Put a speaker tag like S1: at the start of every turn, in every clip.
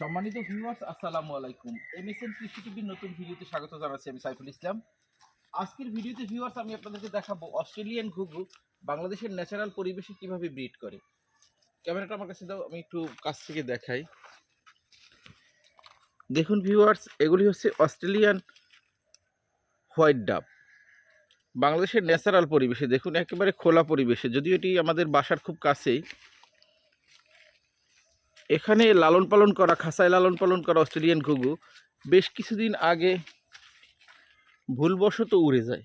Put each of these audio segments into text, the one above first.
S1: সম্মানিত ভিউয়ার্স আসসালামু আলাইকুম। এমএসএন কৃষি টিভির নতুন ভিডিওতে স্বাগত জানাচ্ছি আমি সাইফুল ইসলাম। আজকের ভিডিওতে ভিউয়ার্স আমি আপনাদেরকে দেখাবো অস্ট্রেলিয়ান ঘুঘু, বাংলাদেশের ন্যাচারাল পরিবেশে কীভাবে ব্রিড করে। ক্যামেরাটা আমার কাছে দাও, আমি একটু কাছ থেকে দেখাই। দেখুন ভিউয়ার্স এগুলি হচ্ছে অস্ট্রেলিয়ান হোয়াইট ডাব। বাংলাদেশের ন্যাচারাল পরিবেশে, দেখুন একেবারে খোলা পরিবেশে, যদিও এটি আমাদের বাসার খুব কাছেই এখানে লালন পালন করা, খাসায় লালন পালন করা অস্ট্রেলিয়ান ঘুঘু বেশ কিছুদিন আগে ভুলবশত উড়ে যায়।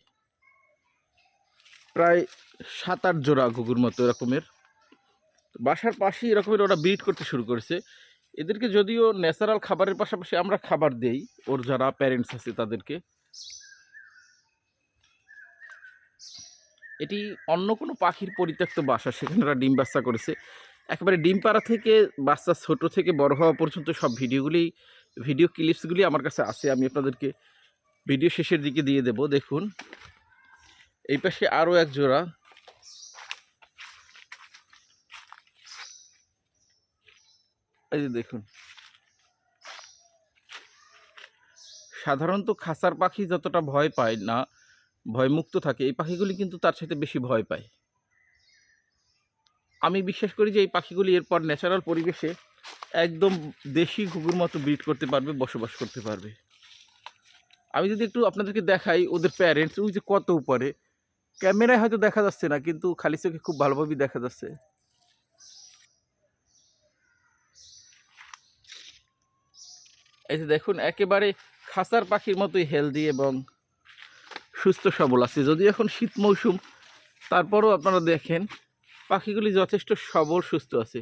S1: প্রায় সাত আট জোড়া ঘুঘুর মতো এরকমের। বাসার পাশেই এরকমের ওরা ব্রিড করতে শুরু করেছে। এদেরকে যদিও ন্যাচারাল খাবারের পাশাপাশি আমরা খাবার দেই, ওর যারা প্যারেন্টস আছে তাদেরকে। এটি অন্য কোনো পাখির পরিত্যক্ত বাসা, সেখানে ওরা ডিম বাচ্চা করেছে। একেবারে ডিম পাড়া থেকে বাচ্চা ছোট থেকে বড় হওয়া পর্যন্ত সব ভিডিওগুলি, ভিডিও ক্লিপসগুলি আমার কাছে আছে, আমি আপনাদেরকে ভিডিও শেষের দিকে দিয়ে দেব, দেখুন। এই পাশে আরও এক জোড়া। এই যে দেখুন। সাধারণত খাসার পাখি যতটা ভয় পায় না, ভয়মুক্ত থাকে, এই পাখিগুলি কিন্তু তার সাথে বেশি ভয় পায়। আমি বিশ্বাস করি যে এই পাখিগুলি এরপর ন্যাচারাল পরিবেশে একদম দেশি ঘুঘুর মতো ব্রিড করতে পারবে, বসবাস করতে পারবে। আমি যদি একটু আপনাদেরকে দেখাই ওদের প্যারেন্টস ওই যে কত উপরে। ক্যামেরায় হয়তো দেখা যাচ্ছে না, কিন্তু খালি চোখে খুব ভালোভাবেই দেখা যাচ্ছে। এই যে দেখুন, একেবারে খাসার পাখির মতোই হেলদি এবং সুস্থ সবল আছে। যদিও এখন শীত মৌসুম, তারপরও আপনারা দেখেন পাখিগুলি যথেষ্ট সবল, সুস্থ আছে।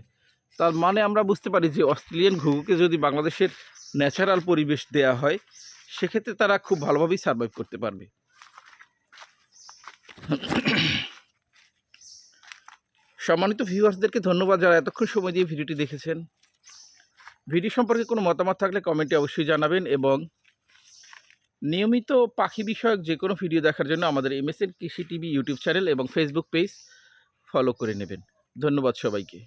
S1: তার মানে আমরা বুঝতে পারি যে অস্ট্রেলিয়ান ঘুঘুকে যদি বাংলাদেশের ন্যাচারাল পরিবেশ দেয়া হয়, সেক্ষেত্রে তারা খুব ভালোভাবেই সার্ভাইভ করতে পারবে। সম্মানিত ভিউয়ার্সদেরকে ধন্যবাদ যারা এতক্ষণ সময় দিয়ে ভিডিওটি দেখেছেন। ভিডিও সম্পর্কে কোনো মতামত থাকলে কমেন্টে অবশ্যই জানাবেন এবং নিয়মিত পাখি বিষয়ক যে কোনো ভিডিও দেখার জন্য আমাদের এমএসএন কৃষি টিভি ইউটিউব চ্যানেল এবং ফেসবুক পেজ ফলো করে নেবেন। ধন্যবাদ সবাইকে।